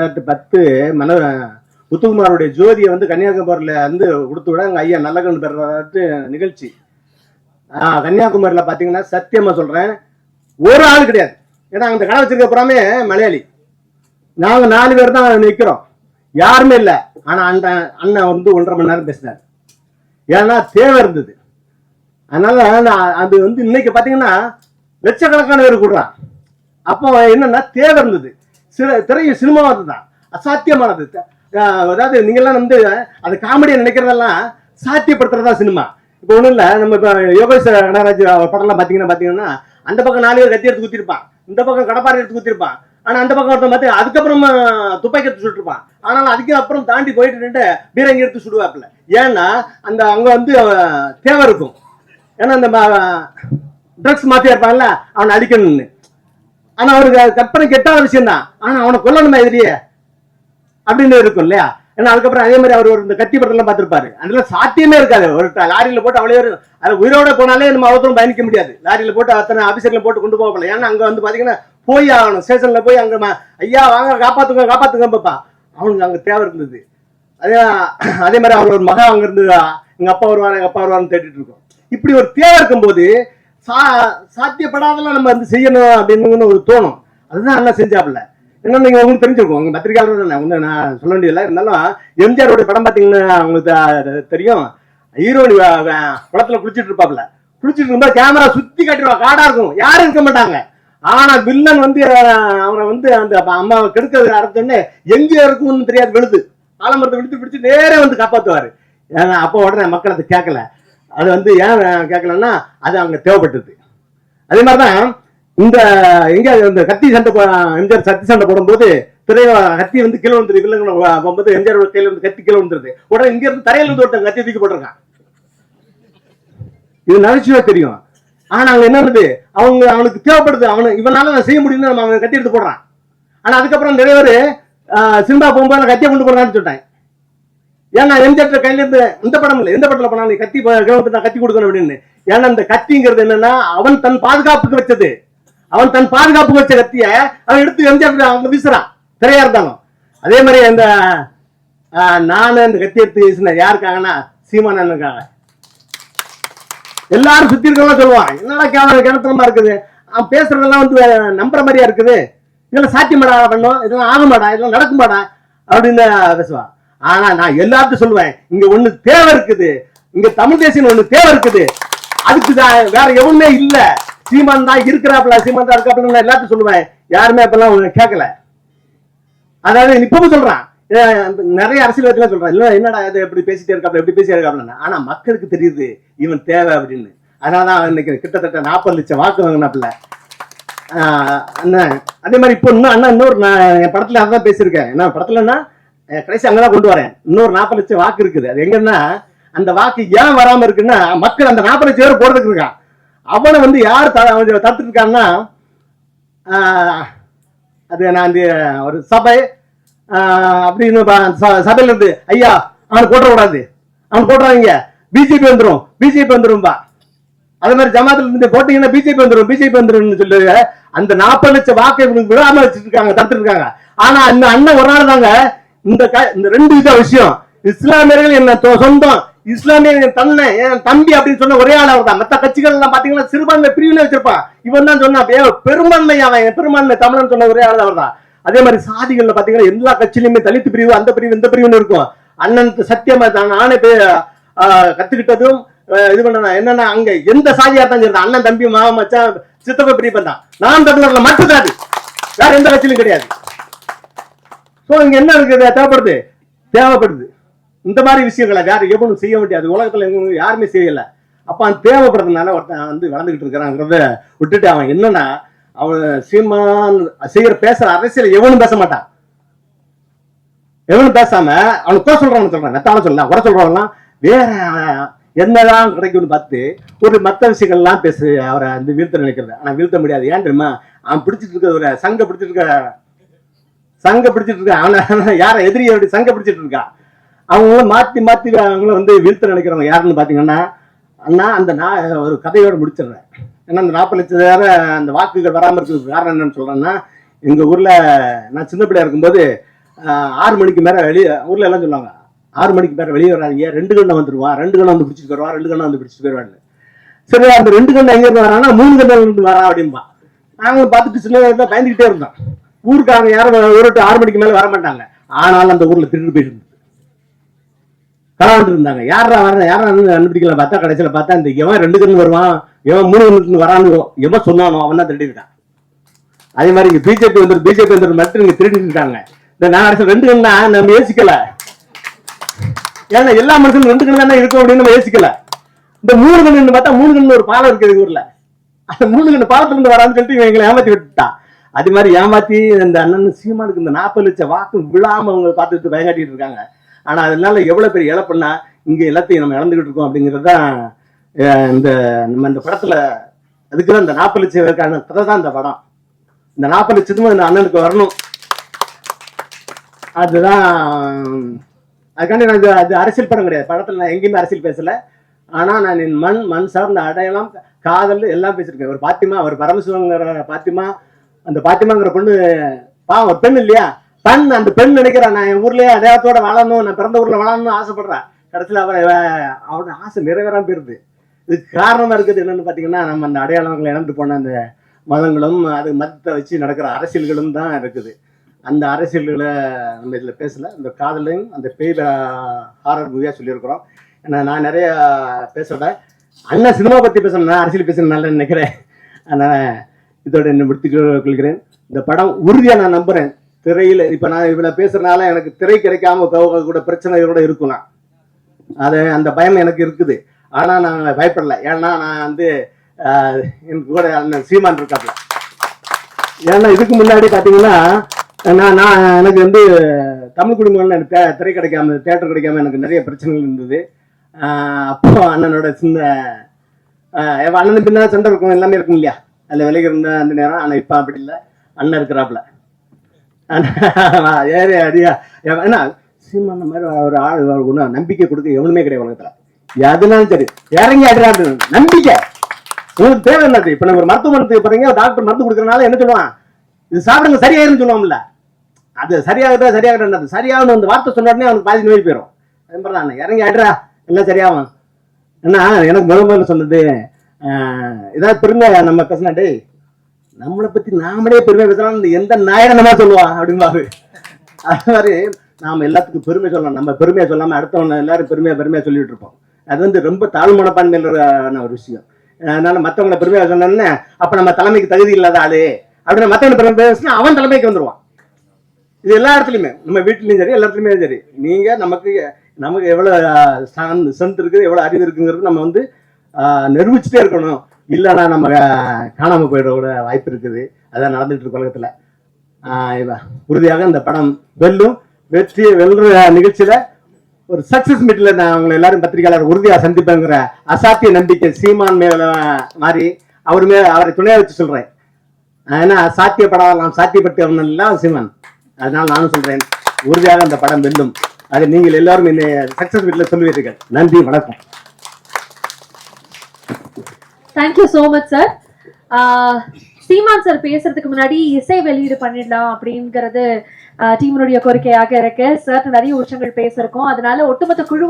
ரெண்டாயிரத்து பத்து மன முத்துக்குமாருடைய ஜோதியை வந்து கன்னியாகுமரியில வந்து கொடுத்து விட ஐயா நல்லகன் பெறாட்டு நிகழ்ச்சி. ஆ, கன்னியாகுமரியில பாத்தீங்கன்னா சத்தியமா சொல்றேன் ஒரு ஆள் கிடையாது. ஏன்னா அந்த கடை வச்சிருக்க புறாமே மலையாளி. நாங்க நாலு பேர் தான் நிற்கிறோம் யாருமே இல்லை. ஆனா அந்த அண்ணன் வந்து ஒன்றரை மணி நேரம் பேசினார். ஏன்னா தேவை இருந்தது. அதனால நான் அது வந்து இன்னைக்கு பாத்தீங்கன்னா லட்சக்கணக்கான பேர் கூடுறான். அப்போ என்னன்னா தேவை இருந்தது. சில திரை சினிமா தான் அசாத்தியமானது. அதாவது நீங்கள்லாம் வந்து அது காமெடியை நினைக்கிறதெல்லாம் சாத்தியப்படுத்துறதா சினிமா. இப்போ ஒன்றும் இல்லை நம்ம இப்போ யோகேஷ் கனகராஜ் படம்லாம் பார்த்தீங்கன்னா பார்த்தீங்கன்னா அந்த பக்கம் நாலு பேர் கத்தி எடுத்து குத்திருப்பான். இந்த பக்கம் கடப்பாறை எடுத்து குத்திருப்பான். ஆனால் அந்த பக்கம் ஒருத்தன் பார்த்து அதுக்கப்புறம் துப்பாக்கி எடுத்து சுட்டுருப்பான். ஆனாலும் அதுக்கு அப்புறம் தாண்டி போயிட்டு நின்று பீரங்கி எடுத்து சுடுவாப்பில்ல ஏன்னா அந்த அங்கே வந்து தேவை இருக்கும். ஏன்னா அந்த ட்ரக்ஸ் மாஃபியா இருப்பான்ல அவனை அடிக்கணும்னு. ஆனா அவருக்கு கற்பனை கெட்டாத விஷயம் தான் ஆனா அவனை கொல்லணுமா எதிரியே? அப்படின்னு இருக்கும் இல்லையா? ஏன்னா அதுக்கப்புறம் அதே மாதிரி அவர் ஒரு இந்த கத்தி படத்துல பார்த்திருப்பாரு. அதெல்லாம் சாத்தியமே இருக்காது. ஒரு லாரியில போட்டு அவ்வளோ அது உயிரோட போனாலே நம்ம அவசரம் பயணிக்க முடியாது. லாரியில போட்டு அத்தனை ஆபீசர்ல போட்டு கொண்டு போகல ஏன்னா அங்க வந்து பாத்தீங்கன்னா போய் ஆகணும். ஸ்டேஷன்ல போய் அங்க ஐயா வாங்க காப்பாத்துங்க காப்பாத்துங்க பாப்பா. அவனுக்கு அங்க தேவை இருந்தது. அதே அதே மாதிரி அவர் ஒரு மகன் அங்க இருந்து எங்க அப்பா வருவாரு எங்க அப்பா வருவாருன்னு தேடிட்டு இருக்கோம். இப்படி ஒரு தேவை இருக்கும்போது சா சாத்தியப்படாதெல்லாம் நம்ம வந்து செய்யணும் அப்படின்னு ஒரு தோணும். அதுதான் நல்லா செஞ்சாப்புல. என்ன நீங்க உங்களுக்கு தெரிஞ்சிருக்கும். உங்க பத்திரிகையாளர் தானே நான் சொல்ல வேண்டியதில்லை. இருந்தாலும் எம்ஜிஆரோட படம் பாத்தீங்கன்னா உங்களுக்கு தெரியும். ஹீரோனி வ- குளிச்சுட்டு குளத்துல குளிச்சிட்டு இருப்பாப்ல குளிச்சிட்டு இருக்கும்போது கேமரா சுத்தி காட்டிடுவா. காடா இருக்கும். யாரும் இருக்க மாட்டாங்க. ஆனா வில்லன் வந்து அவரை வந்து அந்த அம்மாவை கெடுக்கிறது அறுத்தோடனே எங்க இருக்கும்னு தெரியாது. விழுது ஆலமரத்தை விழுத்து பிடிச்சி நேரே வந்து காப்பாத்துவாரு. அப்போ உடனே மக்கள் அதை கேட்கல. அது வந்து ஏன் கேட்கலன்னா அது அங்க தேவைப்பட்டது. அதே மாதிரி தான் இந்த எங்க இந்த கத்தி சண்டை போ- எம்ஜிஆர் சத்தி சண்டை போடும்போது திரைய கத்தி வந்து கீழே வந்துருது வில்லங்க போகும்போது எம்ஜிஆர் கையில இருந்து கத்தி கீழே வந்துருது உடனே இங்கேருந்து தரையில இருந்து ஒருத்தன் கத்தி தூக்கி போட்டிருக்கான். இது நகைச்சுவை தெரியும். ஆனா அங்க என்ன பண்ணுது அவங்க அவனுக்கு தேவைப்படுது அவனு இவனால நான் செய்ய முடியும்னு நம்ம அவன் கத்தி எடுத்து போடுறான். ஆனா அதுக்கப்புறம் நிறைய பேர் சிம்பா போகும்போது நான் கத்தியை கொண்டு போடுறான்னு சொல்லிட்டேன் ஏன்னா எம்ஜிஆர் கையில இருந்து இந்த படம் இல்ல எந்த படத்துல போனாலும் கத்தி ப- கத்தி கொடுக்கணும் அப்படின்னு. ஏன்னா இந்த கத்திங்கிறது என்னன்னா அவன் தன் பாதுகாப்புக்கு வச்சது. அவன் தன் பாதுகாப்புக்கு வச்ச கத்திய அவன் எடுத்து எம்ஜிஆர் அவங்க வீசுறான் திரையா இருந்தாலும். அதே மாதிரி அந்த ஆஹ், நானு அந்த கத்தி எடுத்து வீசினேன் யாருக்காகன்னா அண்ணனுக்காக எல்லாரும் சுத்தி இருக்கவங்க சொல்லுவான் என்னடா கேவல கிணத்தனமா இருக்குது. அவன் பேசுறதெல்லாம் வந்து நம்புற மாதிரியா இருக்குது. இதெல்லாம் சாத்தியமாடா பண்ணும். இதெல்லாம் ஆகுமாடா இதெல்லாம் நடக்குமாடா? அப்படின்னு பேசுவான். ஆனா நான் எல்லாத்தையும் சொல்லுவேன் இங்க ஒண்ணு தேவை இருக்குது. இங்க தமிழ் தேசியம் ஒண்ணு தேவை இருக்குது. அதுக்கு வேற எவனுமே இல்ல. சீமான் தான் இருக்கிறாப்ல சீமான் தான் இருக்காப்ல நான் எல்லாத்தையும் சொல்லுவேன். யாருமே அப்பெல்லாம் கேட்கல. அதாவது இப்பவும் சொல்றான். நிறைய அரசியல்வாதிகள் சொல்றான். இல்ல என்னடா இது எப்படி பேசிட்டே இருக்காப்ல எப்படி பேசிட்டே இருக்காப்ல ஆனா மக்களுக்கு தெரியுது இவன் தேவை அப்படின்னு. அதனாலதான் இன்னைக்கு கிட்டத்தட்ட நாற்பது லட்சம் வாக்கு வாங்கினாப்புல. அண்ணன் அதே மாதிரி இப்போ இன்னும் அண்ணா இன்னொரு நான் என் படத்துல அதான் பேசியிருக்கேன். என்ன படத்துலன்னா கடைசி அங்கதான் கொண்டு வரேன். இன்னொரு நாற்பது லட்சம் வாக்கு இருக்குது. அது எங்கன்னா அந்த வாக்கு ஏன் வராம இருக்குன்னா மக்கள் அந்த நாற்பது லட்சம் பேர் போடுறதுக்கு இருக்கான் அவனை வந்து யார் த- அவன் தடுத்துட்டு இருக்காங்கன்னா அது நான் அந்த ஒரு சபை அப்படின்னு ச- சபையில இருந்து ஐயா அவன் போட்டக்கூடாது அவன் போட்டுறாங்க பிஜேபி வந்துரும். பிஜேபி வந்துரும்பா அதே மாதிரி ஜமாத்துல இருந்து போட்டீங்கன்னா பிஜேபி வந்துரும் பிஜேபி வந்துடும் சொல்லி அந்த நாற்பது லட்சம் வாக்கு விடாம வச்சிட்டு இருக்காங்க தடுத்துட்டு இருக்காங்க. ஆனா இந்த அண்ணன் ஒரு நாள் தாங்க இந்த க- இந்த ரெண்டு வித விஷயம். இஸ்லாமியர்கள் என்ன தொ- சொந்தம். இஸ்லாமிய தன்னை என் தம்பி அப்படின்னு சொன்ன ஒரே ஆள் அவர் தான் மத்த கட்சிகள் எல்லாம் பாத்தீங்கன்னா சிறுபான்மை பிரிவினை வச்சிருப்பான். இவன் தான் சொன்னா பெரும்பான்மை அவன் பெரும்பான்மை தமிழன் சொன்ன ஒரே ஆள் அவர் தான் அதே மாதிரி சாதிகள்ல பாத்தீங்கன்னா எல்லா கட்சியிலுமே தலித்து பிரிவு அந்த பிரிவு இந்த பிரிவுன்னு இருக்கும். அண்ணன் சத்தியமா தான் நானே ஆஹ், கத்துக்கிட்டதும் இது பண்ண என்னன்னா அங்க எந்த சாதியா தான் சரி அண்ணன் தம்பி மாமா மச்சான் சித்தப்ப பிரியப்பன் தான். நான் தமிழர்ல மட்டும் தான் வேற எந்த கட்சியிலும் கிடையாது. ஸோ இங்க என்ன இருக்குது? தேவைப்படுது? தேவைப்படுது. இந்த மாதிரி விஷயங்களை வேற எவனும் செய்ய முடியாது உலகத்துல எங்கேயும் யாருமே செய்யல. அப்ப அவன் தேவைப்படுறதுனால ஒருத்தன் வந்து வளர்ந்துகிட்டு இருக்கிறாங்கிறத விட்டுட்டு அவன் என்னன்னா அவன் சீமான் செய்யற பேசுற அரசியல் எவனும் பேச மாட்டான். எவனும் பேசாம அவனுக்கு குறை சொல்றான்னு சொல்றான் நெத்தாலும் சொல்லலாம். குறை சொல்றவன்லாம் வேற என்னதான் கிடைக்கும்னு பார்த்து ஒரு மத்த விஷயங்கள்லாம் பேசு அவரை வந்து வீழ்த்த நினைக்கிறது. ஆனா வீழ்த்த முடியாது. ஏன் தெரியுமா? அவன் பிடிச்சிட்டு இருக்க ஒரு சங்க பிடிச்சிட்டு இருக்கிற சங்க பிடிச்சிட்டு இருக்கான் அவனை யார எதிரியை அப்படி சங்க பிடிச்சிட்டு இருக்கான் அவங்கள மாத்தி மாத்தி அவங்கள வந்து வீழ்த்த நினைக்கிறவங்க யாருன்னு பாத்தீங்கன்னா அண்ணா அந்த நான் ஒரு கதையோட முடிச்சிடுறேன். ஏன்னா அந்த நாற்பது லட்சம் வேற அந்த வாக்குகள் வராம இருக்கிறதுக்கு காரணம் என்னன்னு சொல்றேன்னா எங்க ஊர்ல நான் சின்ன பிள்ளையா இருக்கும்போது ஆறு மணிக்கு மேல வெளியே ஊர்ல எல்லாம் சொல்லுவாங்க ஆறு மணிக்கு மேல வெளியே வராதீங்க ரெண்டு கண்ணை வந்துருவான் ரெண்டு கண்ணை வந்து பிடிச்சிட்டு போயிடுவான் ரெண்டு கண்ணை வந்து பிடிச்சிட்டு போயிடுவான்னு. சரி அந்த ரெண்டு கண்ணை எங்க இருந்து வரானா மூணு கண்ணை இருந்து வரா அப்படிம்பா. நாங்களும் பார்த்துட்டு சின்ன வயசுல பயந்துகிட்டே இருந்தோம். ஊருக்காரங்க யாரும் ஒரு ஆறு மணிக்கு மேல வர மாட்டாங்க. ஆனாலும் அந்த ஊர்ல திருட்டு போயிட்டு கலாண்டு இருந்தாங்க. யாரா வர யாரா கண்டுபிடிக்கல பார்த்தா கடைசியில பார்த்தா இந்த எவன் ரெண்டு கண்ணு வருவான் எவன் மூணு கண்ணு வரான்னு எவன் சொன்னானோ அவன் தான் திருடிருக்கான் அதே மாதிரி இங்க பிஜேபி வந்து பிஜேபி வந்து மட்டும் இங்க திருடி இருக்காங்க. இந்த நான் அரசு ரெண்டு கண்ணா நம்ம யோசிக்கல. ஏன்னா எல்லா மனுஷனும் ரெண்டு கண்ணு தானே இருக்கும் அப்படின்னு நம்ம யோசிக்கல. இந்த மூணு கண்ணு பார்த்தா மூணு கண்ணு ஒரு பாலம் இருக்குது ஊர்ல. அந்த மூணு கண்ணு பாலத்துல இருந்து வரான்னு சொல்லிட்டு எங்களை ஏமாத்தி விட்டுட்டான். அது மாதிரி ஏமாத்தி இந்த அண்ணன் சீமானுக்கு இந்த நாற்பது லட்சம் வாக்கு விழாம அவங்க பார்த்துட்டு பயங்காட்டிட்டு இருக்காங்க. ஆனா அதனால எவ்வளவு பெரிய இழப்புன்னா இங்க எல்லாத்தையும் நம்ம இழந்துகிட்டு இருக்கோம் அப்படிங்கிறது தான் இந்த நம்ம இந்த படத்துல அதுக்குதான் இந்த நாற்பது லட்சம் பேருக்கான கதை தான் இந்த படம். இந்த நாற்பது லட்சத்தும் இந்த அண்ணனுக்கு வரணும். அதுதான் அதுக்காண்டி நான் அது அரசியல் படம் கிடையாது. படத்துல நான் எங்கேயுமே அரசியல் பேசல. ஆனா நான் என் மண் மண் சார்ந்த அடையாளம் காதல் எல்லாம் பேசியிருக்கேன். ஒரு பாத்திமா ஒரு பரமசிவங்கிற பாத்திமா அந்த பாத்திமாங்கிற பொண்ணு பாவம் ஒரு பெண் இல்லையா? பெண் அந்த பெண் நினைக்கிறான் நான் என் ஊர்லயே அடையாளத்தோட வாழணும் நான் பிறந்த ஊர்ல வாழணும்னு ஆசைப்படுறான் கடைசியில் அவ அவனோட ஆசை நிறைவேறாம போயிருது. இதுக்கு காரணமா இருக்குது என்னன்னு பாத்தீங்கன்னா நம்ம அந்த அடையாளங்களை இழந்து போன அந்த மதங்களும் அது மதத்தை வச்சு நடக்கிற அரசியல்களும் தான் இருக்குது. அந்த அரசியல்களை நம்ம இதில் பேசல. அந்த காதலையும் அந்த பேய் ஹாரர் மூவியாக சொல்லியிருக்கிறோம். ஏன்னா நான் நிறைய பேசல அண்ணன் சினிமா பற்றி பேசணும் நான் அரசியல் பேசணும் நல்லா நினைக்கிறேன். அதனால் இதோட என்ன கொள்கிறேன் இந்த படம் உறுதியாக நான் நம்புகிறேன் திரையில் இப்போ நான் இவ்வளோ பேசுறதுனால எனக்கு திரை கிடைக்காம போக கூட பிரச்சனைகளோட இருக்கும் நான் அது அந்த பயம் எனக்கு இருக்குது. ஆனால் நான் பயப்படல. ஏன்னா நான் வந்து எனக்கு கூட அண்ணன் சீமான் இருக்காப்ல. ஏன்னா இதுக்கு முன்னாடி பார்த்தீங்கன்னா நான் நான் எனக்கு வந்து தமிழ் குடும்பங்கள்ல எனக்கு திரை கிடைக்காம தேட்டர் கிடைக்காம எனக்கு நிறைய பிரச்சனைகள் இருந்தது. அப்போ அண்ணனோட சின்ன அண்ணனுக்கு பின்னா சண்டை இருக்கும் எல்லாமே இருக்கும் இல்லையா? அதில் விலகி இருந்த அந்த நேரம் ஆனால் இப்போ அப்படி இல்லை. அண்ணன் இருக்கிறாப்புல. ஆனா, ஏறி அடியா. ஏன்னா சீமான மாதிரி ஒரு ஆள் ஒரு குணம் நம்பிக்கை கொடுக்க எவனுமே கிடையாது உலகத்தில். எதுனாலும் சரி இறங்கி அடிறாரு. நம்பிக்கை. உங்களுக்கு தேவை என்னது? இப்போ நம்ம ஒரு மருத்துவமனைக்கு போகிறீங்க டாக்டர் மருந்து கொடுக்கறனால என்ன சொல்லுவான்? இது சாப்பிடுங்க சரியாயிருன்னு சொல்லுவோம்ல அது சரியாகட்டா சரியாகட்டா சரியாகணும் அந்த வார்த்தை சொன்ன உடனே அவனுக்கு பாதி நோய் போயிடும் அது மாதிரி தான் இறங்கி அடிறா எல்லாம் சரியாகும்? என்ன எனக்கு முதல் முதல்ல சொன்னது ஏதாவது பெருமை நம்ம பேசினா டேய் நம்மளை பத்தி நாமளே பெருமை பேசலாம். எந்த நாயனமா சொல்லுவான் அப்படிம்பாரு அது மாதிரி நாம எல்லாத்துக்கும் பெருமை சொல்லலாம் நம்ம பெருமையா சொல்லாம அடுத்தவங்க எல்லாரும் பெருமையா பெருமையா சொல்லிட்டு இருப்போம். அது வந்து ரொம்ப தாழ்மனப்பான்மையிலான ஒரு விஷயம். அதனால மத்தவங்கள பெருமையா சொன்ன அப்ப நம்ம தலைமைக்கு தகுதி இல்லாத ஆளு. அப்படின்னு மத்தவங்க பெருமை பேசினா அவன் தலைமைக்கு வந்துருவான். இது எல்லா இடத்துலயுமே. நம்ம வீட்லயும் சரி எல்லா இடத்துலயுமே சரி. நீங்க நமக்கு நமக்கு எவ்வளவு ஸ்ட்ரென்த் இருக்குது எவ்வளவு அறிவு இருக்குங்கிறது நம்ம வந்து நிரூபிச்சுட்டே இருக்கணும். இல்லைன்னா நம்ம காணாமல் காணாம போயிட கூட வாய்ப்பு இருக்குது. அதான் நடந்துட்டு இருக்கு உலகத்தில். உறுதியாக இந்த படம் வெல்லும். வெற்றி வெல்ற நிகழ்ச்சியில் ஒரு சக்சஸ் மீட்டில் நான் உங்களை எல்லாரும் பத்திரிகையாளர் உறுதியாக சந்திப்பேங்கிற அசாத்திய நம்பிக்கை சீமான் மேல மாதிரி அவர் மேல அவரை துணையாக வச்சு சொல்கிறேன் ஏன்னா சாத்தியப்படாத நாம் சாத்தியப்பட்டு அவனெல்லாம் சீமான். அதனால் நானும் சொல்கிறேன் உறுதியாக அந்த படம் வெல்லும். அதை நீங்கள் எல்லாரும் இந்த சக்சஸ் வீட்டில் சொல்லுவீர்கள். நன்றி வணக்கம். Thank you so much sir Seeman sir பேசுறதுக்கு முன்னாடி இசை வெளியீடு பண்ணிடலாம் அப்படிங்கிறது uh, டீமுடைய கோரிக்கையாக இருக்கு. சார் நிறைய விஷயங்கள் பேசிருக்கோம். அதனால ஒட்டுமொத்த குழு